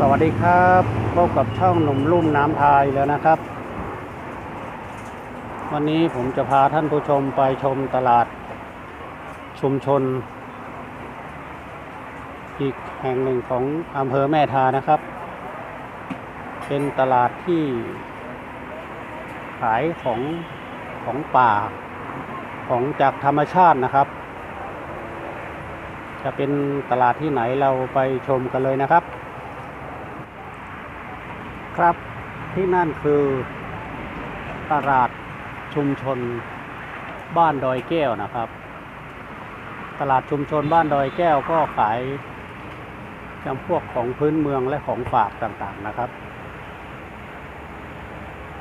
สวัสดีครับพบกับช่องหนุ่มลุ่มน้ำพายแล้วนะครับ วันนี้ผมจะพาท่านผู้ชมไปชมตลาดชุมชน อีกแห่งหนึ่งของอำเภอแม่ทานะครับ เป็นตลาดที่ ขายของของป่า ของจากธรรมชาตินะครับ จะเป็นตลาดที่ไหนเราไปชมกันเลยนะครับ ครับ ที่นั่นคือตลาดชุมชนบ้านดอยแก้วนะครับ ตลาดชุมชนบ้านดอยแก้วก็ขายจำพวกของพื้นเมืองและของฝากต่างๆนะครับ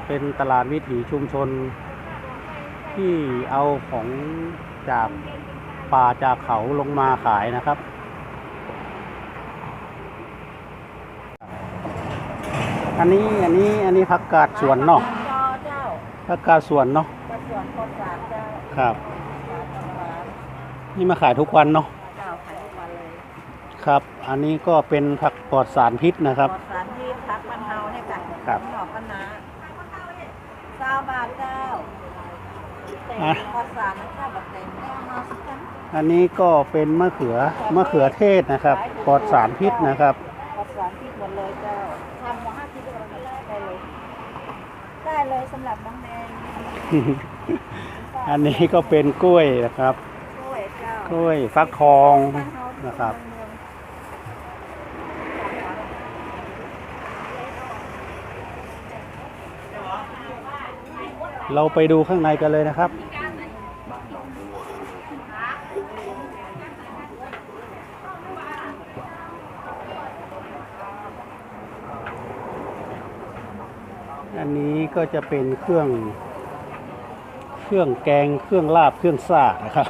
เป็นตลาดวิถีชุมชนที่เอาของจากป่าจากเขาลงมาขายนะครับ อันนี้อันนี้อันนี้ผักกาดสวนเนาะเจ้าเจ้าผักกาดสวนเนาะกระสวนกดสารเจ้าครับสารตลาดนี่มาขายทุกวันเนาะเจ้าขายทุกวันเลยครับ อันนี้ก็เป็นผักปลอดสารพิษนะครับปลอดสารที่พักบรรเทาเนี่ยจ้ะครับหอกกันนะเก้าบาทเจ้าเต็มอะปลอดสารนะเจ้าแบบเต็มแน่นอนสิกันอันนี้ก็เป็นมะเขือมะเขือเทศนะครับ ปลอดสารพิษนะครับ ปลอดสารพิษหมดเลยเจ้าทำหัวห้าคิดเราได้เลย ได้เลยสำหรับน้องแดงอันนี้ก็เป็นกล้วยนะครับ กล้วยเจ้ากล้วยฟักทองบ้านเฮานะครับเมืองเราไปดูข้างในกันเลยนะครับ อันนี้ก็จะเป็นเครื่อง เครื่องแกงเครื่องลาบเครื่องซ่านะครับ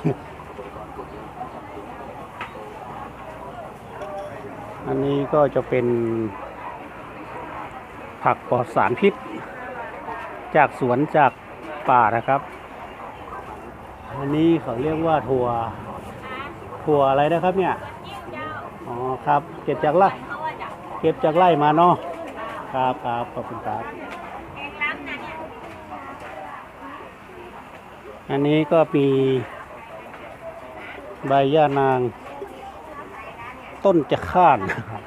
อันนี้ก็จะเป็นผักปลอดสารพิษ จากสวนจากป่านะครับ อันนี้เขาเรียกว่าถั่วถั่วอะไรนะครับเนี่ย อ๋อครับ เก็บจากไร่เก็บจากไร่มาเนาะครับครับขอบคุณครับ อันนี้ก็มีใบย่านาง ต้นจะข้านนะครับ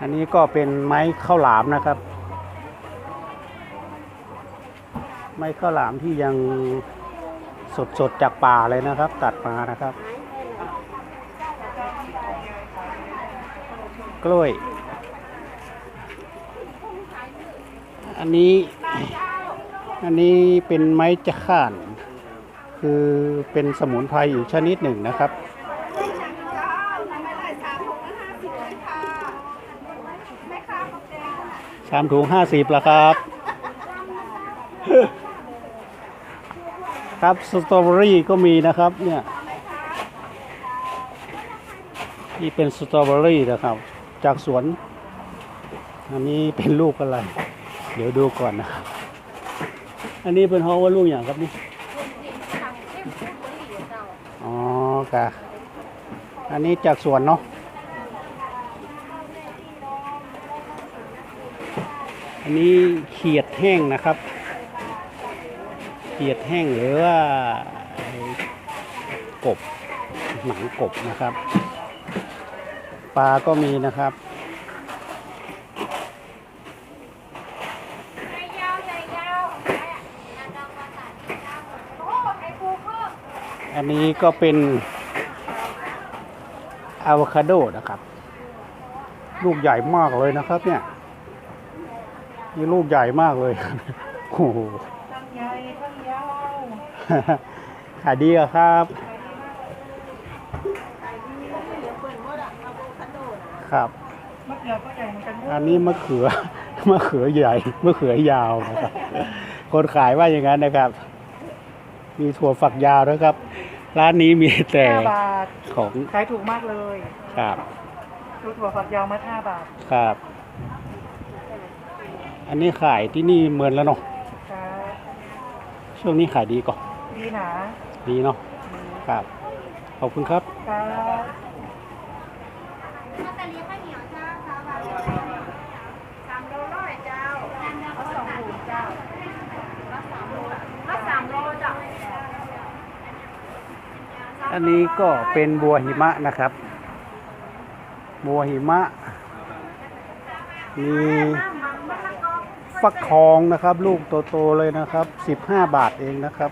อันนี้ก็เป็นไม้ข้าวหลามนะครับ ไม้ข้าวหลามที่ยังสดๆจากป่าเลยนะครับ ตัดมานะครับ กล้วย อันนี้ อันนี้เป็นไม้จะข้าน คือเป็นสมุนไพรอยู่ชนิดหนึ่งนะครับ สามถุงห้าสิบละครับ ครับสตรอเบอรี่ก็มีนะครับเนี่ยนี่เป็นสตรอเบอรี่นะครับ จากสวน อันนี้เป็นลูกอะไร เดี๋ยวดูก่อนนะครับ อันนี้เป็นฮอว่าลูกอย่างครับนี่ อ๋อกะอันนี้จากสวนเนาะ อันนี้เขียดแห้งนะครับ เขียดแห้งหรือว่ากบหนังกบนะครับ ปลาก็มีนะครับ อันนี้ก็เป็นอะโวคาโดนะครับ ลูกใหญ่มากเลยนะครับ เนี่ยนี่ลูกใหญ่มากเลยโอ้โหขายดีครับครับ อันนี้มะเขือมะเขือใหญ่มะเขือยาวนะครับ คนขายว่าอย่างนั้นนะครับ มีถั่วฝักยาวด้วยครับ ร้านนี้มีแต่ห้าบาทของขายถูกมากเลยครับดูถั่วฝักยาวมาห้าบาทครับ อันนี้ขายที่นี่เมินแล้วเนาะครับช่วงนี้ขายดีก่อนดีหนาดีเนาะครับ ขอบคุณครับครับ ถ้าจะเลี้ยงข้าวเหนียวจ้าค่ะ อันนี้ก็เป็นบัวหิมะนะครับ บัวหิมะ มีฟักทองนะครับ ลูกโตๆเลยนะครับ 15 บาทเองนะครับ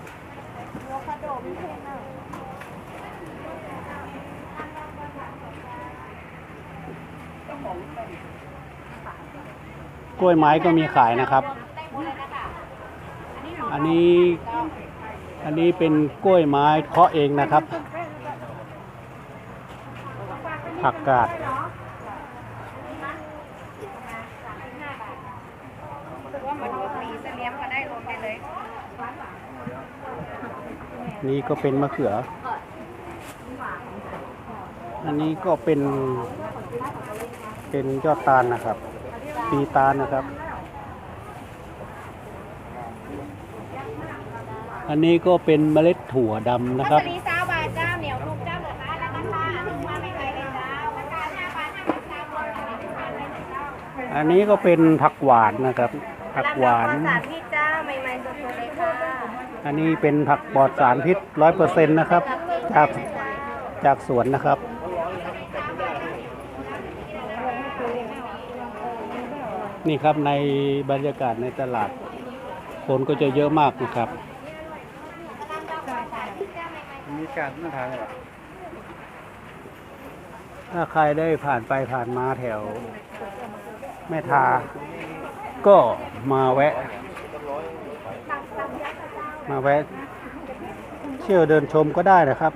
กล้วยไม้ก็มีขายนะครับ อันนี้ อันนี้เป็นกล้วยไม้เคาะเองนะครับ ผักกาดว่ามันก็ปีเสลียมก็ได้ลงไปเลยนี่ก็เป็นมะเขือ อันนี้ก็เป็น เป็นยอดตาลนะครับ ปีตาลนะครับ อันนี้ก็เป็นเมล็ดถั่วดำนะครับ อันนี้ก็เป็นผักหวานนะครับ ผักหวาน สารพิษจ้าใหม่ๆสดๆเลยค่ะอันนี้เป็นผักปลอดสารพิษร้อยเปอร์เซ็นต์นะครับ จากจากสวนนะครับ นี่ครับในบรรยากาศในตลาด คนก็จะเยอะมากนะครับมีการมาทางอะไรถ้าใครได้ผ่านไปผ่านมาแถว แม่ทา ก็มาแวะ มาแวะ เที่ยวเดินชมก็ได้นะครับ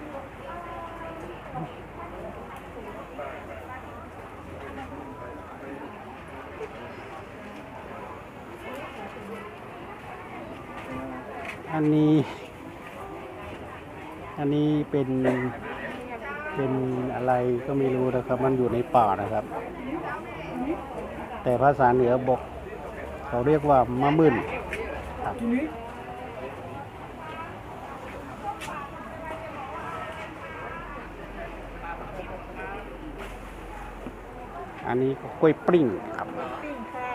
อันนี้ อันนี้เป็นเป็นอะไรก็ไม่รู้นะครับ มันอยู่ในป่านะครับ แต่ภาษาเหนือบอกเขาเรียกว่ามะมึนครับอันนี้ก็กล้วยปิ้งครับ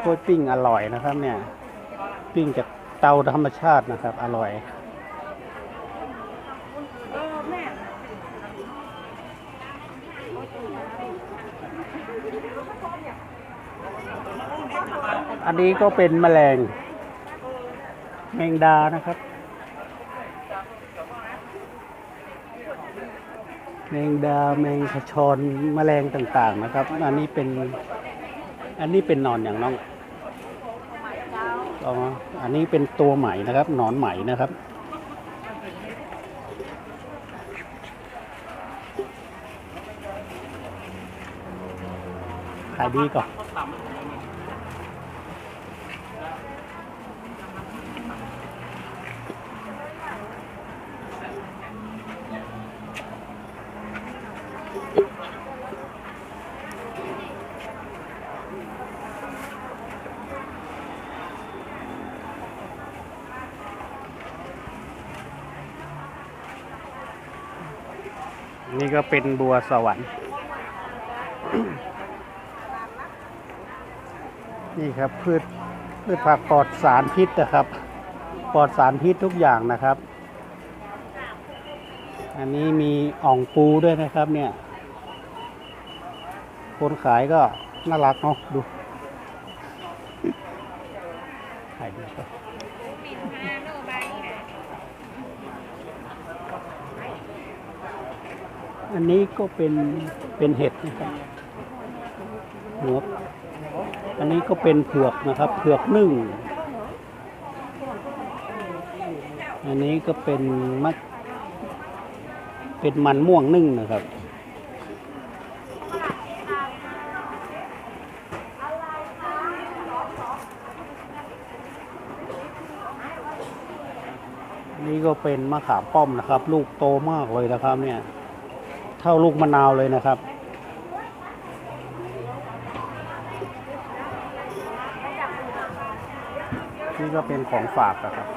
กล้วยปิ้งอร่อยนะครับเนี่ย ปิ้งจากเตาธรรมชาตินะครับ อร่อย เออแม่ อันนี้ก็เป็นแมลง แมงดานะครับ แมงดาแมงขชอนแมลงต่างๆนะครับ อันนี้เป็น อันนี้เป็นหนอนอย่างน้องอ๋ออันนี้เป็นตัวไหมนะครับหนอนไหมนะครับขายดีก่อน นี่ก็เป็นบัวสวรรค์ นี่ครับพืชพืชผักปลอดสารพิษนะครับ ปลอดสารพิษทุกอย่างนะครับ อันนี้มีอ่องปูด้วยนะครับเนี่ย คนขายก็น่ารักเนาะดูขายดีครับปิดห้าโลยอันนี้ก็เป็นเป็นเห็ดนะครับหัวอันนี้ก็เป็นเผือกนะครับเผือกนึ่ง อันนี้ก็เป็นมะเป็นมันม่วงนึ่งนะครับ นี่ก็ เป็นมะขามป้อมนะครับ ลูกโตมากเลยนะครับ เนี่ย เท่าลูกมะนาวเลยนะครับ นี่ก็เป็นของฝากนะครับ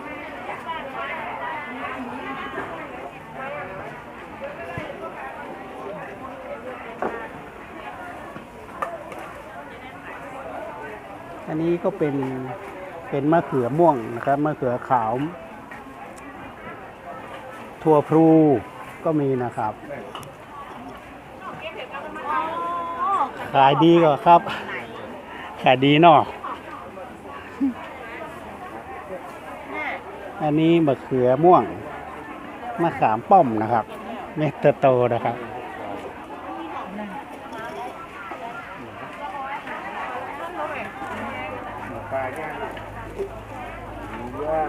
อันนี้ก็เป็นเป็นมะเขือม่วงนะครับมะเขือขาว ถั่วพลูก็มีนะครับ ขายดีก็ครับ ขายดีเนาะอันนี้มะเขือม่วงมะขามป้อมนะครับ เม็ดโตนะครับ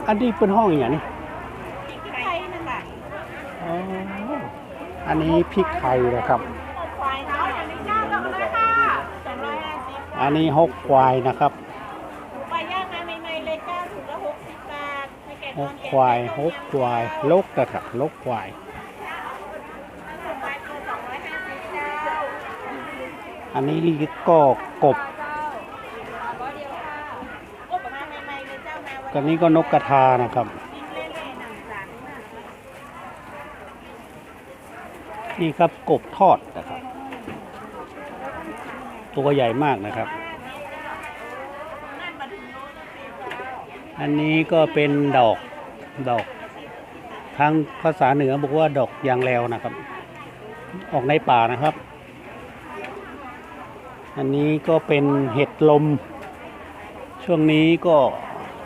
อันนี้เป็นห้องอย่างนี้ ไทยนั่นแหละ อันนี้พริกไทยนะครับควายเลยครับ อันนี้ฮกควายนะครับควายย่างมาใหม่ๆเลยเจ้าถุงละหกสิบบาทให้แก่ฮกควายฮกควายลกนะครับลกควาย อันนี้ก็กบเจ้าร้อยเดียวค่ะโอ้ประมาณใหม่ๆเลยเจ้ามาวันกันนี้ก็นกกระทานะครับ กินเล่นๆหนังสันน่ะ นี่ครับกบทอดนะครับ ตัวใหญ่มากนะครับ อันนี้ก็เป็นดอกดอกทางภาษาเหนือบอกว่าดอกยางแล้วนะครับ ออกในป่านะครับ อันนี้ก็เป็นเห็ดลม ช่วงนี้ก็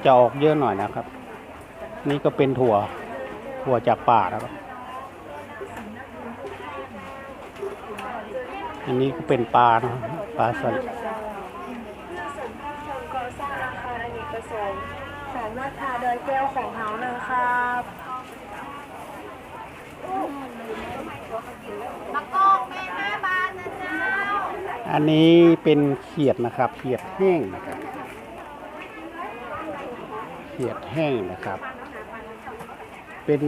จะออกเยอะหน่อยนะครับ นี่ก็เป็นถั่วถั่วจากป่านะครับ อันนี้ก็เป็นปลานะครับปลาสลิดเพื่อเสริมภาพเชิงก่อสร้างอาคารอเนกประสงค์แสงนาคาโดยแก้วของเฮานะครับมะกอกแม่หน้าบ้านนะเจ้าอันนี้เป็นเขียดนะครับ เขียดแห้งนะครับ เขียดแห้งนะครับ เป็น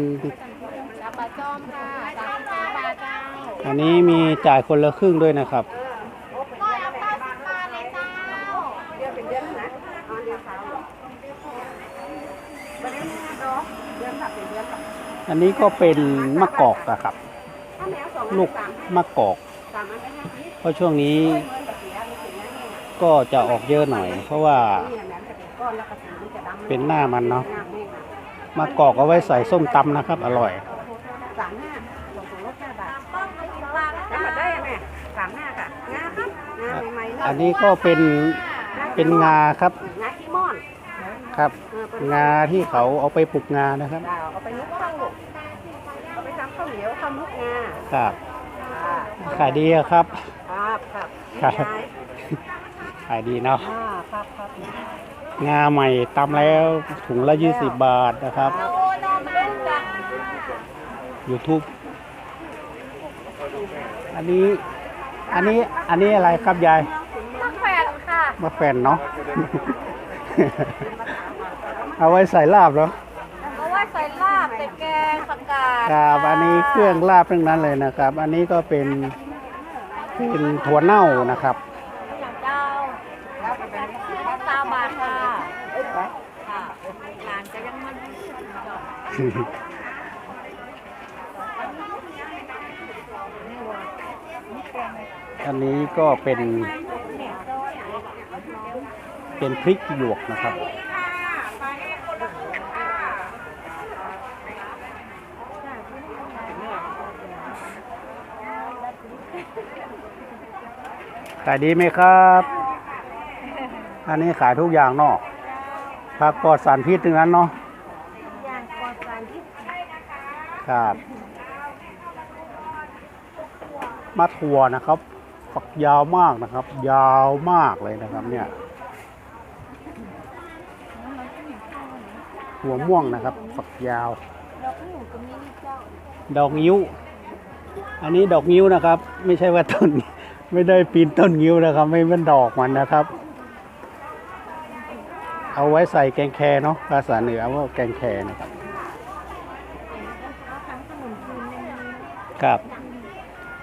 จาปลาจ้อมค่ะสามสิบบาทเอันนี้มีจ่ายคนละครึ่งด้วยนะครับก้อยเอาเก้าสิบบาทเลยเจ้าอันนี้ก็เป็นมะกอกอะครับ ลูกมะกอก เพราะช่วงนี้ก็จะออกเยอะหน่อย เพราะว่าเป็นหน้ามันเนาะมะกอกเอาไว้ใส่ส้มตำนะครับ อร่อย สามหน้าสองถุงรสห้าบาทแล้วมาได้ไหมสามหน้าค่ะงาครับงาใหม่ๆ อันนี้ก็เป็นเป็นงาครับงาขี้ม่อนครับเออเป็นงาที่เขาเอาไปปลูกงานะครับดาวเอาไปนุกข้าวลูกเอาไปทำข้าวเหนียวข้าวมุกงาครับค่ะขายดีอะครับครับครับครับยายขายดีเนาะอ่าครับครับงาใหม่ตำแล้วถุงละ20บาทนะครับโอ้นอมันจ้ะ YouTube อันนี้ อันนี้ อันนี้อะไรครับยายตักแฟนค่ะ มะแฟนเนาะ เอาไว้ใส่ลาบเนาะเอาไว้ใส่ลาบใส่แกงผักกาดครับอันนี้เครื่องลาบทั้งนั้นเลยนะครับ อันนี้ก็เป็นเป็นถั่วเน่านะครับเจ้าตาบาทค่ะค่ะหลานจะยังมันอันนี้ก็เป็น เป็นพริกหยวกนะครับขายดีไหมครับ อันนี้ขายทุกอย่างเนาะผักปลอดสารพิษทั้งนั้นเนาะอย่างปลอดสารพิษครับ มาถั่วนะครับ ฝักยาวมากนะครับ ยาวมากเลยนะครับเนี่ย หัวม่วงนะครับ ฝักยาว ดอกงิ้ว อันนี้ดอกงิ้วนะครับ ไม่ใช่ว่าต้น ไม่ได้ปีนต้นงิ้วนะครับ ไม่เป็นดอกมันนะครับ เอาไว้ใส่แกงแคเนาะภาษาเหนือว่าแกงแคนะครับครับ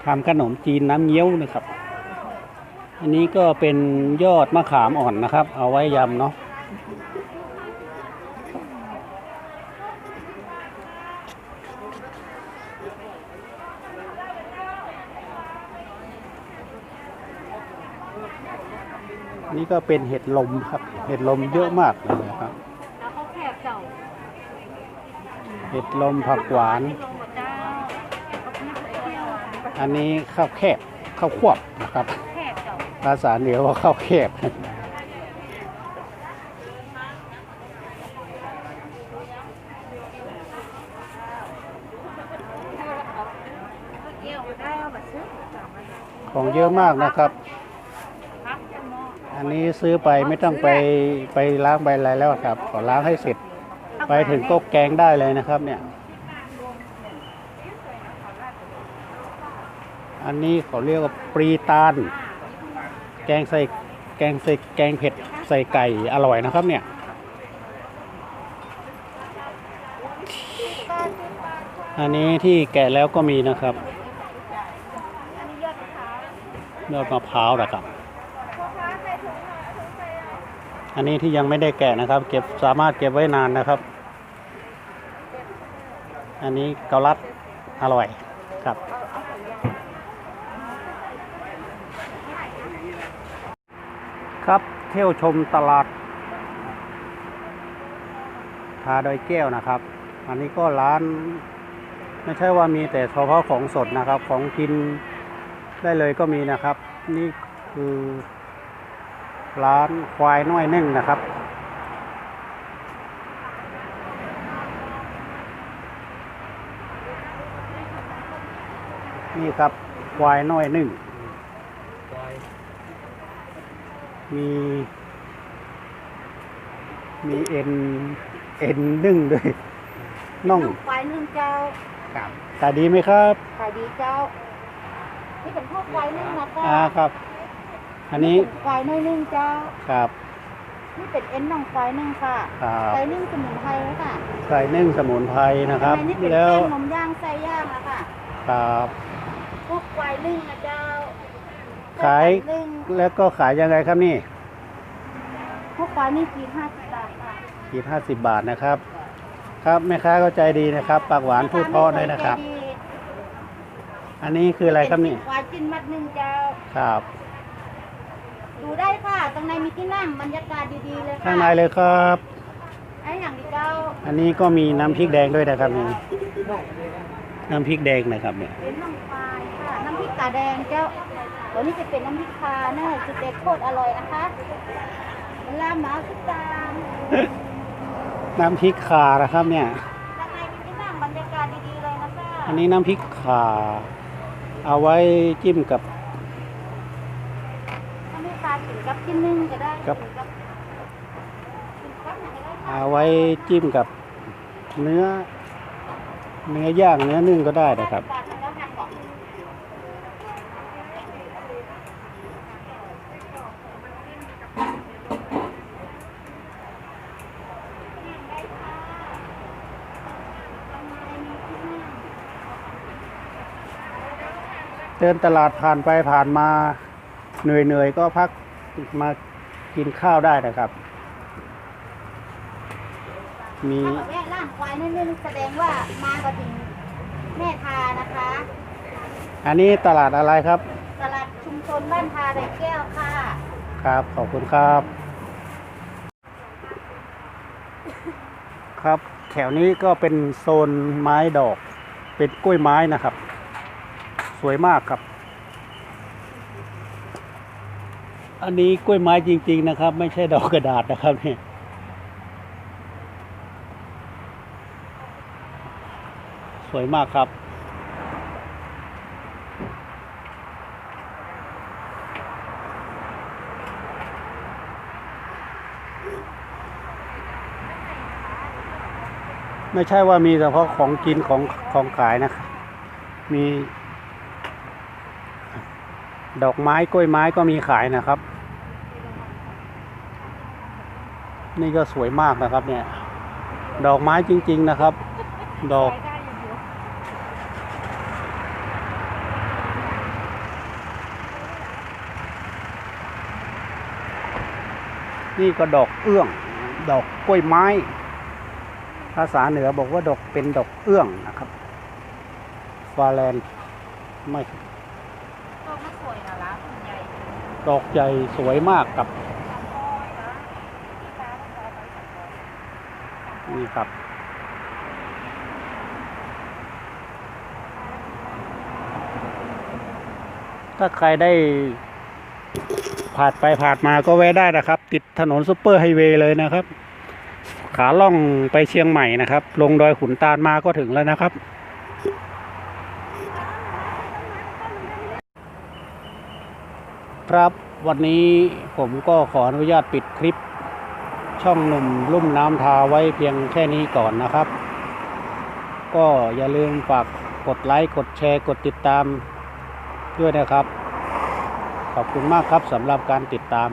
ทำขนมจีนน้ำเงี้ยวนะครับ อันนี้ก็เป็นยอดมะขามอ่อนนะครับ เอาไว้ยำเนาะ นี่ก็เป็นเห็ดลมครับ เห็ดลมเยอะมากเลยนะครับ เห็ดลมผักหวาน อันนี้ข้าวแคบข้าวควบนะครับ ภาษาเหนือว่าข้าวแคบของเยอะมากนะครับ อันนี้ซื้อไปไม่ต้องไปไปล้างใบอะไรแล้วครับ ขอล้างให้เสร็จ ไปถึงก็แกงได้เลยนะครับ เนี่ย อันนี้เขาเรียกว่าปรีตาลแกงใส่แกงใส่แกงเผ็ดใส่ไก่อร่อยนะครับ เนี่ยอันนี้ที่แกะแล้วก็มีนะครับอันนี้ยอดมะพร้าวยอดมะพร้าวนะครับ อันนี้ที่ยังไม่ได้แกะนะครับ เก็บสามารถเก็บไว้นานนะครับ อันนี้เกาลัดอร่อยครับ ครับเที่ยวชมตลาดทาดอยแก้วนะครับ อันนี้ก็ร้าน ไม่ใช่ว่ามีแต่เฉพาะของสดนะครับ ของกินได้เลยก็มีนะครับ นี่คือ ร้านควายน้อยนึ่งนะครับ นี่ครับควายน้อยนึ่งมี มีเอ็นเอ็นนึ่งด้วยน่องควายนึ่งเจ้าครับขายดีไหมครับขายดีเจ้า นี่เป็นพวกควายนึ่งนะคะอ่าครับ อันนี้ควายน้อยนึ่งเจ้าครับ นี่เป็นเอ็นน่องควายนึ่งค่ะครับควายนึ่งสมุนไพรแล้วค่ะไก่นึ่งสมุนไพรนะครับ อันนี้เป็นแล้วแป้งนมย่างไส้ย่างอะค่ะ ครับพวกควายนึ่งนะเจ้า ขายไก่นึ่งแล้วก็ขายยังไงครับนี่พวกควายนี่ขีดห้าสิบบาทค่ะขีดห้าสิบบาทนะครับ ครับแม่ค้าก็ใจดีนะครับ ปากหวานพูดเพราะด้วยนะครับอันนี้คืออะไรครับนี่เป็นควายจิ้นมัดหนึ่งเจ้า ครับ ดูได้ค่ะ ตรงในมีที่นั่งบรรยากาศดีๆเลยค่ะข้างในเลยครับ ไอ้อย่างดีเจ้าอันนี้ก็มีน้ำพริกแดงด้วยนะครับนี่น้ำพริกแดงนะครับเนี่ยเป็นน้ำปลายค่ะ น้ำพริกตาแดงเจ้าตัวนี้จะเป็นน้ำพริกคาเนอะจุดเด็ดโคตรอร่อยนะคะเวลาหมาสุดตามน้ำพริกข่านะครับเนี่ย ข้างในมีที่นั่งบรรยากาศดีๆเลยนะคะอันนี้น้ำพริกข่าเอาไว้จิ้มกับ ถ้าไม่ปลาถึง กับที่นึ่งก็ได้ครับถึงกับถึงกับไหนก็ได้ค่ะเอาไว้จิ้มกับเนื้อ เนื้อย่างเนื้อนึ่งก็ได้นะครับปลาแล้วก็หั่นก่อนเดินตลาดผ่านไปผ่านมาเหนื่อยๆก็พัก มากินข้าวได้นะครับ มีถ้าแบบว่าร้านควายนึ่งๆแสดงว่ามาก็ถึงแม่ทานะคะ อันนี้ตลาดอะไรครับ ตลาดชุมชนบ้านทาไดแก้วค่ะ ครับ ขอบคุณครับ ครับ แถวนี้ก็เป็นโซนไม้ดอก เป็นกล้วยไม้นะครับ สวยมากครับ อันนี้กล้วยไม้จริง ๆ นะครับ ไม่ใช่ดอกกระดาษนะครับเนี่ยสวยมากครับ ไม่ใช่ว่ามีเฉพาะของกินของของขายนะครับมีดอกไม้กล้วยไม้ก็มีขายนะครับ นี่ก็สวยมากนะครับ เนี่ย ดอกไม้จริง ๆนะครับ ดอก นี่ก็ดอกเอื้อง ดอกกล้วยไม้ ภาษาเหนือบอกว่าดอกเป็นดอกเอื้องนะครับ ฟาแลนไม่ก็ไม่สวยนะล่ะคุณใหญ่ ดอกใหญ่สวยมากกับ ครับ ถ้าใครได้ผ่านไปผ่านมาก็แวะได้นะครับ ติดถนนซุปเปอร์ไฮเวย์เลยนะครับ ขาล่องไปเชียงใหม่นะครับ ลงดอยขุนตาลมาก็ถึงแล้วนะครับ ครับวันนี้ผมก็ขออนุญาตปิดคลิป ช่องหนุ่มลุ่มน้ำทาไว้เพียงแค่นี้ก่อนนะครับ ก็อย่าลืมฝากกดไลค์กดแชร์กดติดตามด้วยนะครับ ขอบคุณมากครับสำหรับการติดตาม